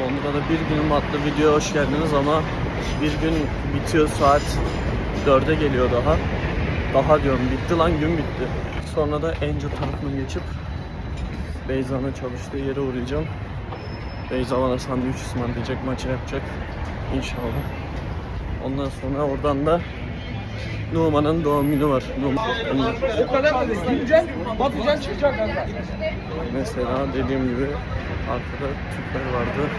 Londra'da bir günüm adlı video hoş geldiniz ama bir gün bitiyor saat 4'e geliyor daha. Daha diyorum bitti lan gün bitti. Sonra da Angel tarafına geçip Beyza'nın çalıştığı yere uğrayacağım. Beyza bana sandviç ısmarlayacak, maça yapacak. İnşallah. Ondan sonra oradan da Numan'ın doğum günü var. Numan. O kadar da. Gireceksin, batacaksın, çıkacaksın kanka. Mesela dediğim gibi arkada Türkler vardı.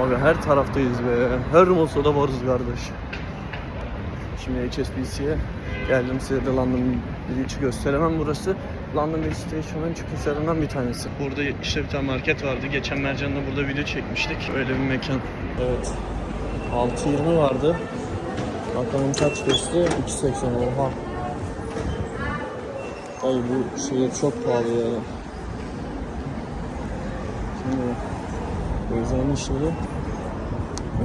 Abi her taraftayız be. Her masada varız kardeş. Şimdi HSBC'ye geldim size de London Bridge'i gösteremem burası. London Bridge Station'ın çıkışlarından bir tanesi. Burada işte bir tane market vardı. Geçen Mercan'la burada video çekmiştik. Öyle bir mekan. Evet. 6.20 vardı. Bakalım kaç geçti? 2.80 oha. Ay bu şehir çok pahalı ya. Şimdi Beyza'nın işleri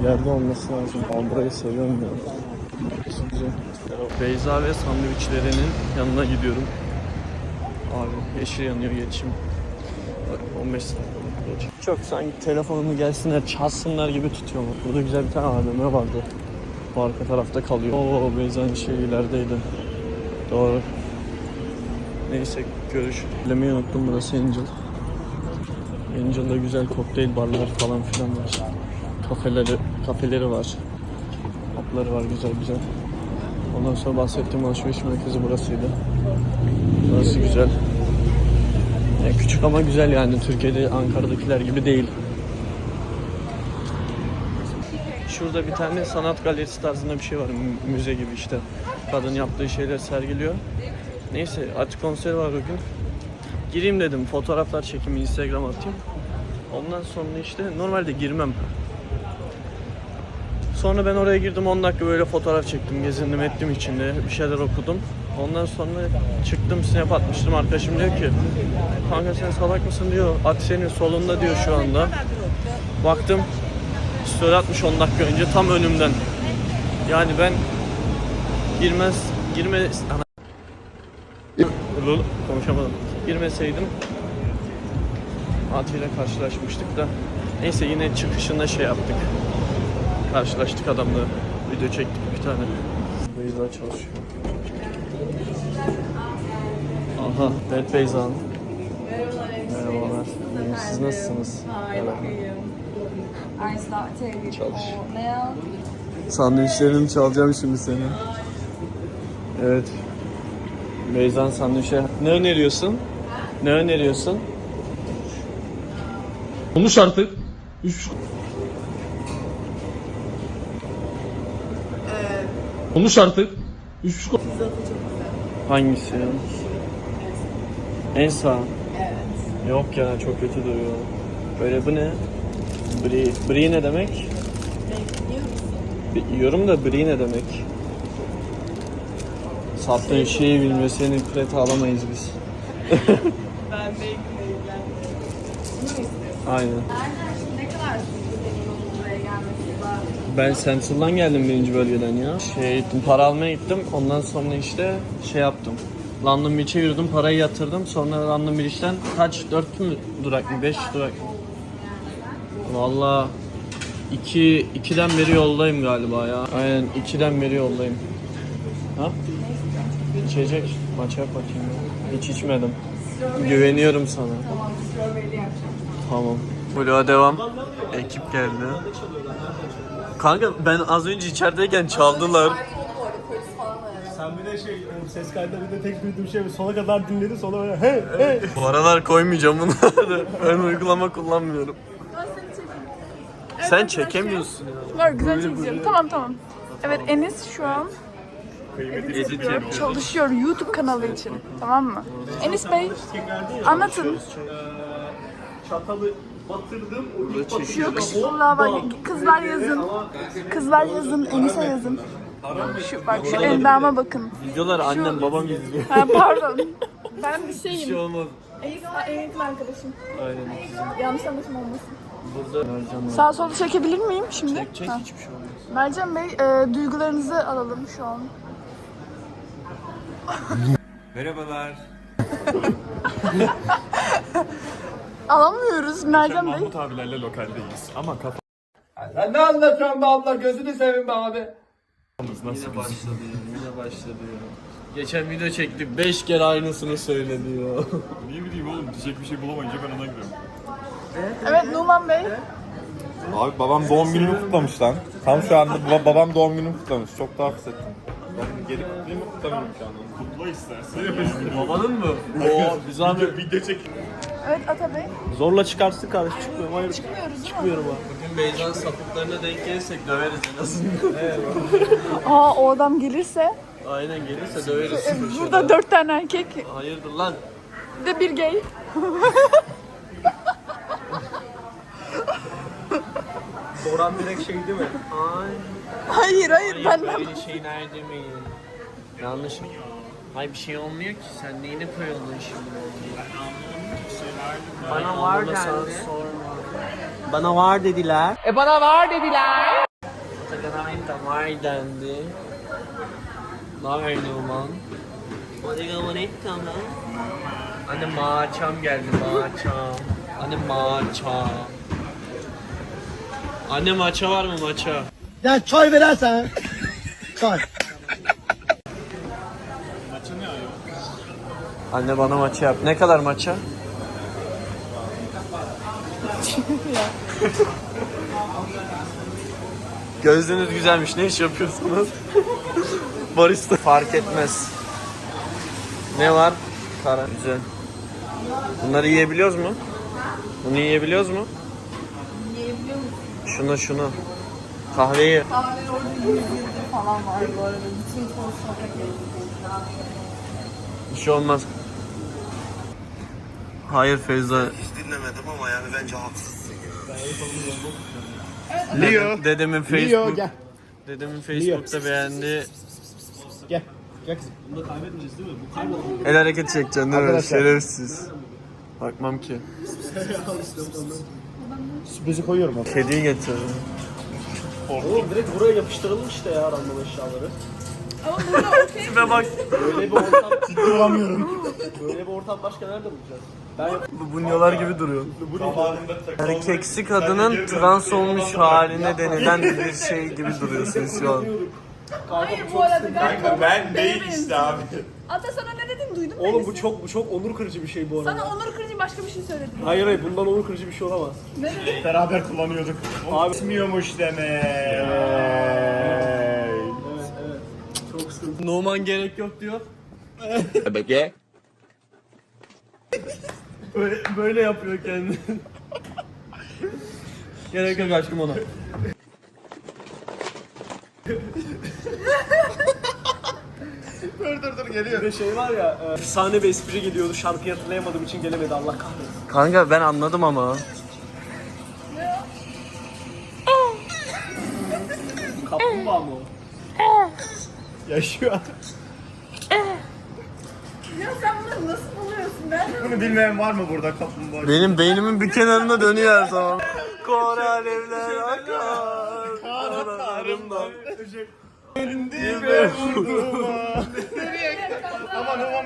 ileride olması lazım. Ben burayı seviyorum ya. Güzel. Beyza ve sandviçlerinin yanına gidiyorum. Abi yeşil yanıyor geçeyim. Bak 15 saniye geç. Çok sanki telefonumu gelsinler çalsınlar gibi tutuyorum. Burada güzel bir tane AVM vardı. Bu arka tarafta kalıyor. Oo Beyza'nın şey ilerideydi. Doğru. Neyse görüş. Lemeyi unuttum burası Angel. Angel'da güzel kokteyl barlar falan filan var. Kafeleri, kafeleri var. Hapları var güzel güzel. Ondan sonra bahsettiğim alışveriş merkezi burasıydı. Burası güzel. Ya küçük ama güzel yani. Türkiye'de Ankara'dakiler gibi değil. Şurada bir tane sanat galerisi tarzında bir şey var. mü- Müze gibi işte. Kadın yaptığı şeyler sergiliyor. Neyse açık konser var o gün. Gireyim dedim fotoğraflar çekeyim Instagram atayım. Ondan sonra işte normalde girmem. Sonra ben oraya girdim 10 dakika böyle fotoğraf çektim, gezindim ettim içinde, bir şeyler okudum. Ondan sonra çıktım snap atmıştım arkadaşım diyor ki Kanka sen salak mısın diyor, at senin solunda diyor şu anda. Baktım story atmış 10 dakika önce tam önümden. Yani ben girmez, girme... Ana... Lol, konuşamadım. Girmeseydim Ati ile karşılaşmıştık da. Neyse yine çıkışında şey yaptık. Karşılaştık adamla. Video çektik bir tane. Beyza çalışıyor. Aha, evet Beyza Hanım. Merhabalar. Siz nasılsınız? Çalış. Sandviçlerini çalacağım şimdi seni. Evet. Beyza'nın sandviçe. Ne öneriyorsun? Ne öneriyorsun? Konuş artık. Üç... Konuş artık. Üç... Hangisi ya? En sağ. Yok ya çok kötü duruyor. Böyle bu ne? Brie. Brie ne demek? Yiyorum da brie ne demek? Sattığın şeyi bilmiyor. Seni kredi alamayız biz. Ben bacon'la ilgilendim. Aynen. Ne kadar sürdü buraya gelmesi? Ben Central'dan geldim birinci bölgeden ya. Şey gittim, para almaya gittim. Ondan sonra işte şey yaptım. London Beach'e yürüdüm, parayı yatırdım. Sonra London Beach'ten kaç, 4 mü durak mı, 5 durak mı? Valla 2 2'den beri yoldayım galiba ya. Aynen 2'den beri yoldayım. Ha? İçecek. Maça bakayım ya. Hiç içmedim. Güveniyorum sana. Tamam, strawberry yapacağım. Tamam. Vloga devam. Ekip geldi. Kanka ben az önce içerideyken çaldılar. Sen bir de şey ses kaydında bir de tek duyduğum şey sona kadar dinledi sonra böyle hey hey. Bu aralar koymayacağım bunları. ben uygulama kullanmıyorum. Sen çekemiyorsun ya. Var güzel çekeceğim. Tamam tamam. Evet Enis şu an. Çalışıyor YouTube kanalı için. Tamam mı? Enis Bey anlatın. Çatalı batırdım. Burada. Yakışıklılığa bak. Kızlar yazın. Kızlar yazın. Enis'e yazın. Şu bak şu endama bakın. Videolar annem babam izliyor. Ha, pardon. Ben bir Bir şey şeyim. olmaz. Enis en yakın arkadaşım. Aynen. Yanlış anlaşılma olmasın. Burada. Sağ solu çekebilir miyim şimdi? Çek çek Ha. hiçbir şey olmaz. Mercan Bey e, duygularınızı alalım şu an. Merhabalar. Alamıyoruz Mercan Bey. Mahmut abilerle lokaldeyiz. Ama Sen ne anlatıyorsun be abla gözünü seveyim be abi. nasıl Yine başladı yine başladı ya. Geçen video çektik 5 kere aynısını söyledi ya. Ne bileyim oğlum diyecek bir şey bulamayınca ben ona giriyorum. Evet Numan Bey. Abi babam doğum günümü kutlamış lan. Tam şu anda baba- babam doğum günümü kutlamış. Çok daha hissettim. Ben geri kutlayayım mı kutlamayayım şu an? Kutla istersen. Babanın mı? Oo bir zahmet. Video çek. Evet Ata Bey. Zorla çıkarsın kardeş çıkmıyorum hayır. Çıkmıyoruz değil mi? Çıkmıyorum abi. Bugün Beyza'nın sapıklarına denk gelirsek döveriz en azından. Aa o adam gelirse. Aynen gelirse döveriz. e, Burada dört tane erkek. Hayırdır lan? Bir de bir gay. Boran direkt şey değil mi? Ay. Hayır hayır ben Böyle şeyler demeyin. Yanlış. Hayır bir şey olmuyor ki. Sen neyine koyuldun şimdi? Bana var dendi. Bana var dediler. E bana var dediler. Atakan da var dendi. Ne haber Numan? Hadi gavur tamam. Anne maçam geldi maçam. Anne maça. Anne maça var mı maça? Ya çay verersen. Çay. Anne bana maça yap. Ne kadar maça? Gözlüğünüz güzelmiş. Ne iş yapıyorsunuz? Barista. Fark etmez. Ne var? Kara. Güzel. Bunları yiyebiliyoruz mu? Bunu yiyebiliyoruz mu? Şunu şunu. Kahveyi. Kahve orada 100 yıldır falan var bu arada. Bütün konuşmalar Bir şey olmaz. Hayır Feyza. Dinlemedim ama yani bence haksızsın. Leo. Dedemin Facebook. gel. Dedemin Facebook'ta beğendi. Gel. Gel kızım. El hareket çekeceksin değil mi? Şerefsiz. Bakmam ki. Sürprizi koyuyorum abi. Kediyi getir. Oğlum direkt buraya yapıştıralım işte ya random eşyaları. Ama burada okey. Tipe bak. Böyle bir ortam, Bulamıyorum. böyle bir ortam başka nerede bulacağız? Ben Bu bunyolar gibi duruyor. Erkeksi kadının trans olmuş haline denilen bir şey gibi duruyorsunuz şu an. Hayır bu arada galiba Ben değil işte abi. Ata sana ne dedim duydun mu? Oğlum bu çok bu çok onur kırıcı bir şey bu arada. Sana onur kırıcı başka bir şey söyledim. Hayır hayır bundan onur kırıcı bir şey olamaz. Ne dedim? Beraber kullanıyorduk. Abi- Bitmiyormuş demek. Evet evet. Çok sıkıntı. Numan gerek yok diyor. Böyle, böyle yapıyor kendini. gerek yok aşkım ona. Dur dur dur geliyor. Bir de şey var ya, e, efsane bir espri geliyordu. Şarkıyı hatırlayamadığım için gelemedi Allah kahretsin. Kanka ben anladım ama. Kaplumbağa mı o? Yaşıyor. Ya sen bunları nasıl buluyorsun? Nerede Bunu bilmeyen var mı burada kaplumbağa? Benim beynimin bir kenarında dönüyor her zaman. Kor alevler akar. Kanatlarımdan. Endime vurdum. Aman aman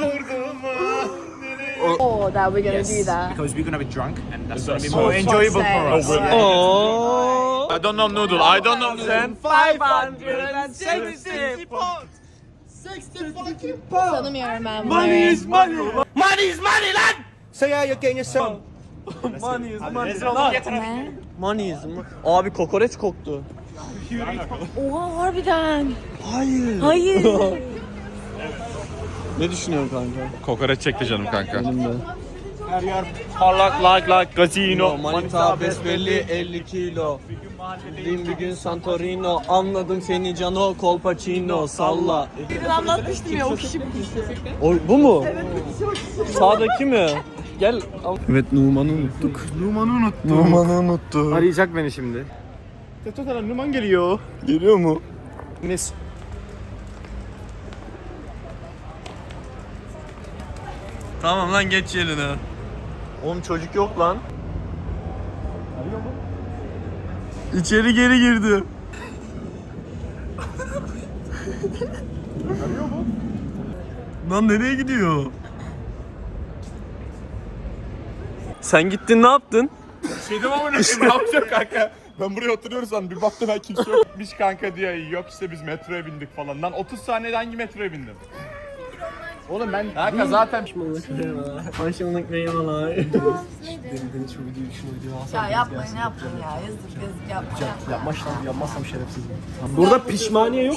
vurdum. Oh, that we're gonna do that. Because we're gonna be drunk and that's gonna be more enjoyable for us. Oh. I don't know noodle. I don't know. Sen 560 Tanımıyorum ben bunları. Money is money. Money is money lan. Say how you can yourself. Money is money. Money is money. Abi kokoreç koktu. Oha harbiden. Hayır. Hayır. Ne düşünüyorsun kanka? Kokoreç çekti canım kanka. Parlak like like casino. Manita besbelli 50 kilo. Bildiğim bir gün Santorino. Anladım seni Cano Colpacino. Salla. Birini anlatmıştım ya o kişi. O, bu mu? Sağdaki mi? Gel. Evet Numan'ı unuttuk. Numan'ı unuttum. Numan'ı unuttuk. Arayacak beni şimdi. Testosteron Numan geliyor. Geliyor mu? Nes? Tamam lan geç yerine. Oğlum çocuk yok lan. Arıyor mu? İçeri geri girdi. Arıyor mu? Lan nereye gidiyor? Sen gittin ne yaptın? Şeydim ama ne yapacak kanka? Ben buraya oturuyoruz lan bir baktım ha kimse yokmuş kanka diye. Yok işte biz metroya bindik falan. Lan 30 saniyede hangi metroya bindim? Oğlum ben Kanka zaten Hoşumluk eyvallah. Deniz şu videoyu şunu alsam. Ya yapmayın yapmayın ya. Yazık yazık yapmayın. Yapmazsam, yapmazsam şerefsizim. Burada pişmaniye yok.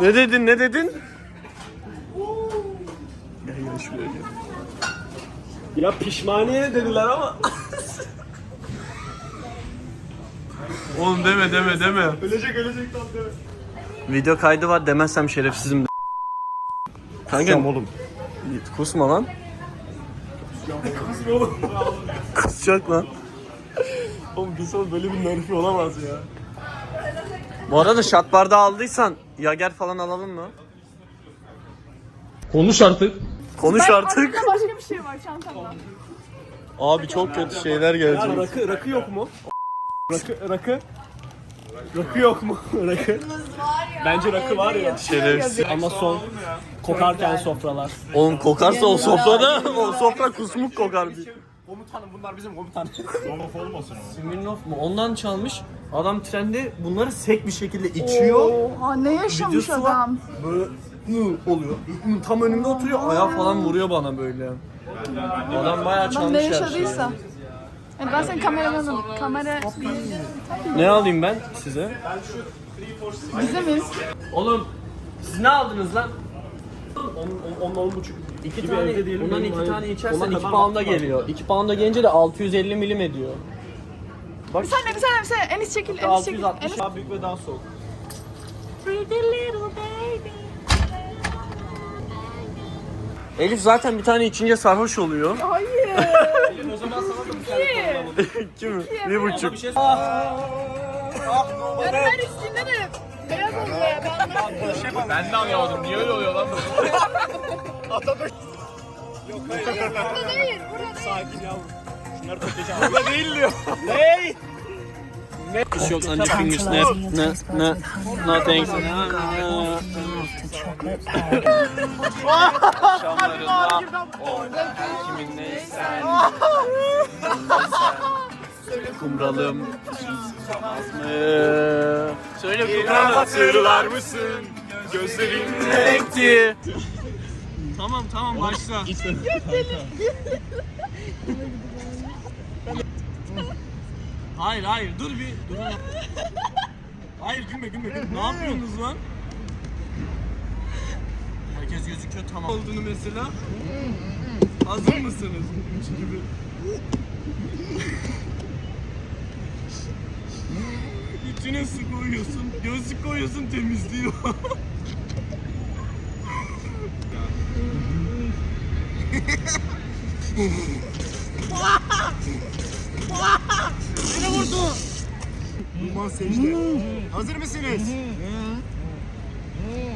Ne dedin ne dedin? Gel gel şuraya gel. Ya pişmaniye dediler ama. Oğlum deme deme deme. ölecek ölecek lan deme. Video kaydı var demezsem şerefsizim de. Kanka oğlum. kusma lan. Kusacak lan. Oğlum Gülsol böyle bir nerfi olamaz ya. Bu arada şat bardağı aldıysan Yager falan alalım mı? Konuş artık. Konuş artık. Başka bir şey var çantamda. Abi çok kötü şeyler Ya gelecek. rakı, rakı yok mu? Rakı, rakı. Rakı yok mu? rakı. Bence rakı var ya. Şerefsiz. Ama son kokarken sofralar. Oğlum kokarsa o sofrada o sofra kusmuk kokar. Komutanım bunlar bizim komutan. Smirnoff mu? Ondan çalmış. Adam trende bunları sek bir şekilde içiyor. Oha ne yaşamış Videosu var. adam. Böyle oluyor. Hı, Tam önümde oturuyor. Ayağı falan vuruyor bana böyle. Adam bayağı çalmış ne her şeyi. yaşadıysa. Yani ben senin kameramanım. Kamera Ne alayım ben size? bize mi? Oğlum siz ne aldınız lan? On, on, on buçuk. İki Gibi tane, evde değilim, bundan benim iki hani tane içersen ona iki kadar pound'a vaktim var. geliyor. İki pound'a gelince de 650 milim ediyor. Bir saniye bir saniye bir saniye. Enis çekil. Enis çekil. 660 Enis. daha büyük ve daha soğuk. Pretty little baby. Elif zaten bir tane içince sarhoş oluyor. Hayır. O zaman sana da bir tane koyalım. Kim? Bir buçuk. Bir şey Ben her içtiğinde de beyaz oluyor ya. Ben anlamadım. ben de anlamadım. Niye öyle oluyor lan bu? Burada değil. Burada değil. Sakin yavrum. Şunları toplayacağım. Burada değil diyor. Ney? Bir şey yok anca finger snap. Ne? Ne? No thanks. Orada kimin neysen. Söyle kumralım. Mı? Söyle kumralım. Hatırlar mısın? Gözlerin Renkti. Tamam tamam başla. hayır hayır dur bir dur. Hayır gülme gülme gülme. Ne yapıyorsunuz lan? Herkes gözüküyor tamam. Olduğunu mesela. Hazır mısınız? Gibi. İçine su koyuyorsun, gözlük koyuyorsun temizliyor. Hazır mısınız?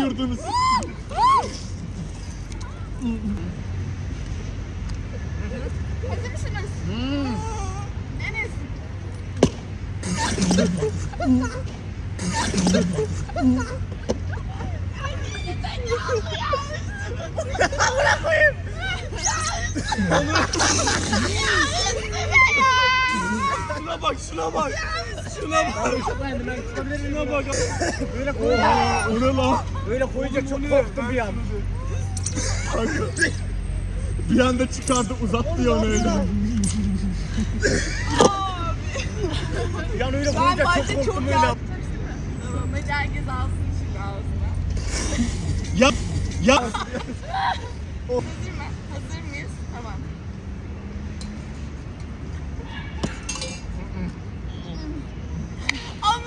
yurdunuz. Hazır mısınız? Enis. Şuna bak şuna bak. Şuna bak. Şuna bak. Böyle koyunca, o ne lan? Böyle koyunca çok korktum bir an. Bir anda çıkardı uzattı ya onu öyle. An öyle koyunca çok korktum öyle. Tamam hadi herkes alsın şimdi ağzına. Ya ya Hazır mı? Hazır mıyız? Tamam.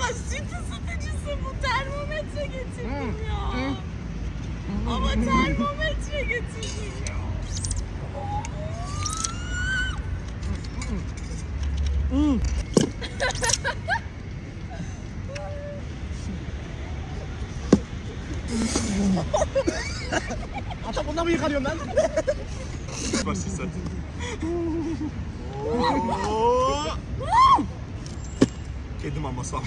Ama süt ısıtıcısı bu termometre getirdim ya. Ama termometre getirdim ya. Ata bundan mı yıkanıyorum ben? Başlayız hadi. Kedi maması al.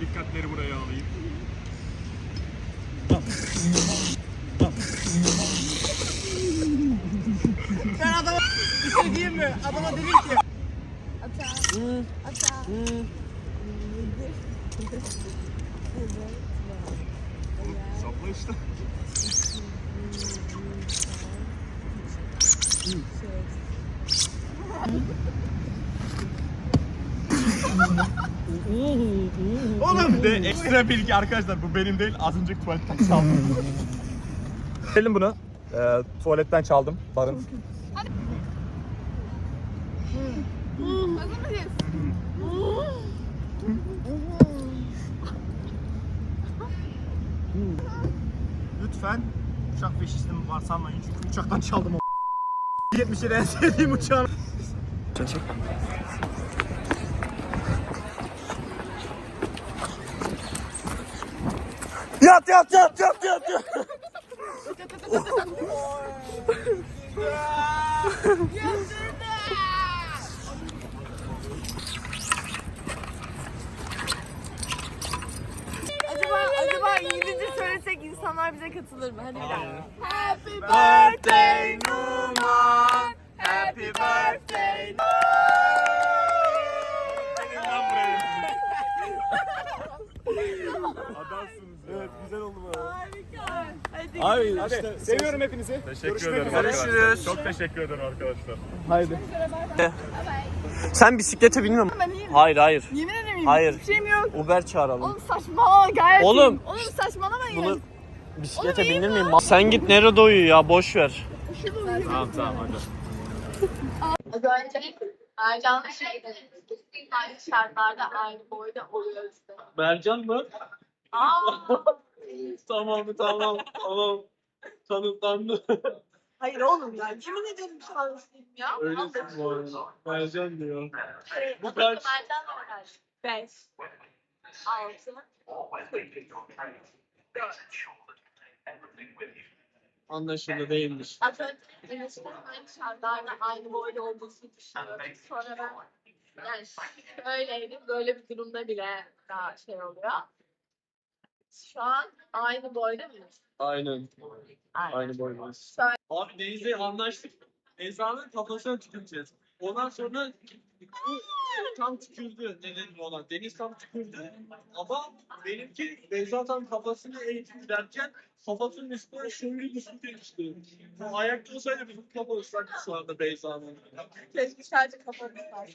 Dikkatleri buraya alayım. Ben adama bir şey diyeyim mi? Adama dedim ki Sapla işte. Oğlum Bir de ekstra bilgi arkadaşlar bu benim değil az önceki tuvaletten çaldım. Verelim bunu. Ee, tuvaletten çaldım. Barın. lütfen uçak peşistim var sanmayın çünkü uçaktan çaldım o 77 en sevdiğim uçağım. Yat yat yat yat yat yat. Acaba, acaba İngilizce söylesek insanlar bize katılır mı? Hadi bir daha. Happy birthday Numan. Happy birthday Adamsınız ya. Evet güzel oldu bu. Harika. Hadi. Abi Hadi işte seviyorum hepinizi. Teşekkür ederim Görüşürüz. arkadaşlar. Çok teşekkür ederim arkadaşlar. sen bisiklete binmiyor musun? Hayır hayır. Yemin ederim Hayır. hiçbir şeyim yok. Uber çağıralım. Oğlum saçmalama gayet Oğlum. iyiyim. Oğlum saçmalamayın. Bunu bisiklete Oğlum, iyi binir mi? miyim? Sen git nerede uyuyor ya boş ver. Tamam tamam hadi. Az önce Ercan'la şeyde aynı şartlarda aynı boyda oluyoruz. Mercan mı? Aa, tamam tamam tamam. Tanıklandı. hayır oğlum ya. Yemin ederim şanslıyım ya. Öylesin bu arada. Mercan diyor. Şey, Bu kaç? Mercan da kaç? Beş. Altı. Anlaşıldı değilmiş. Az önce ilişkinin aynı şartlarda aynı boyda olmasını düşünüyorum. Sonra ben yani şöyleydim böyle bir durumda bile daha şey oluyor. Şu an aynı boyda mıyız? Aynen. Aynen. Aynı boydayız. Şöyle- Abi Deniz'le anlaştık. Ezanın kafasına tüküreceğiz. Ondan sonra bu tam tükürdü nedeni olan. Deniz tam tükürdü. Ama benimki Beyza tam kafasını eğitim derken kafasının üstüne şöyle bir su geçti. Bu ayakta olsaydı bizim kafa ıslaktı şu anda Beyza'nın. Keşke sadece kafanı sarsak.